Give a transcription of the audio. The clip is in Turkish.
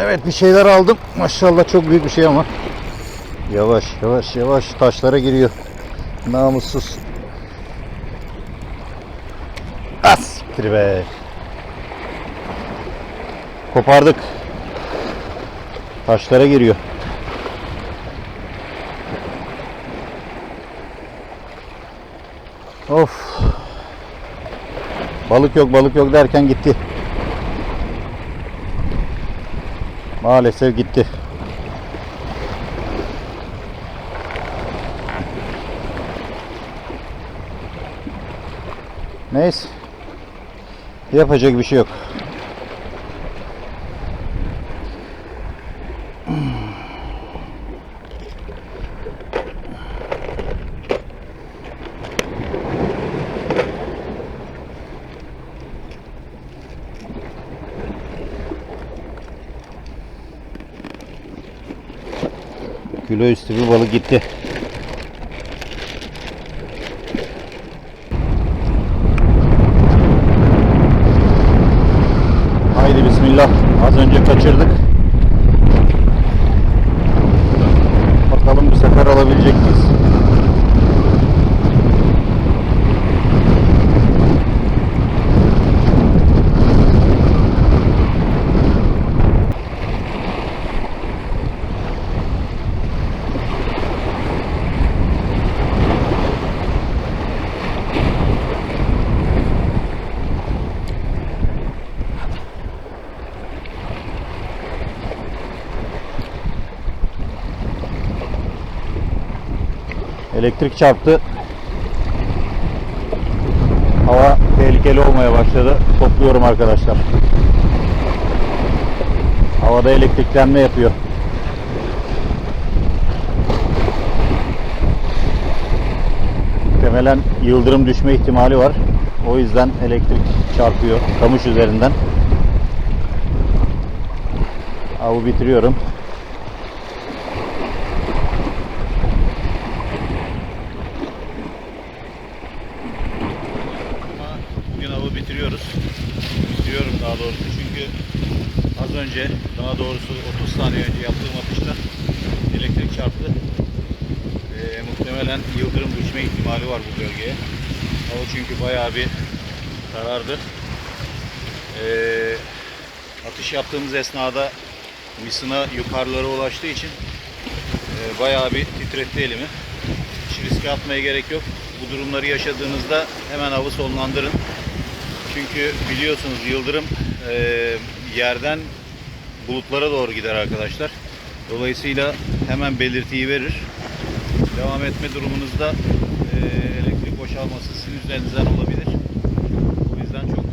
Evet bir şeyler aldım. Maşallah çok büyük bir şey ama. Yavaş yavaş yavaş taşlara giriyor. Namussuz. As be. Kopardık. Taşlara giriyor. Of. Balık yok balık yok derken gitti. Maalesef gitti. Neyse. Yapacak bir şey yok. Kilo üstü bir balık gitti. Haydi bismillah. Az önce kaçırdık. Bakalım bu sefer alabilecek miyiz? Elektrik çarptı. Hava tehlikeli olmaya başladı. Topluyorum arkadaşlar. Havada elektriklenme yapıyor. Muhtemelen yıldırım düşme ihtimali var. O yüzden elektrik çarpıyor kamış üzerinden. Avı bitiriyorum. Ama bugün avı bitiriyoruz. Bitiriyorum daha doğrusu çünkü az önce daha doğrusu 30 saniye önce yaptığım atışta elektrik çarptı. Ee, muhtemelen yıldırım düşme ihtimali var bu bölgeye. Hava çünkü bayağı bir karardı. Ee, atış yaptığımız esnada misina yukarılara ulaştığı için e, bayağı bir titretti elimi. Hiç riske atmaya gerek yok. Bu durumları yaşadığınızda hemen avı sonlandırın. Çünkü biliyorsunuz yıldırım e, yerden bulutlara doğru gider arkadaşlar. Dolayısıyla hemen belirtiyi verir. Devam etme durumunuzda e, elektrik boşalması sizin üzerinizden olabilir. O yüzden çok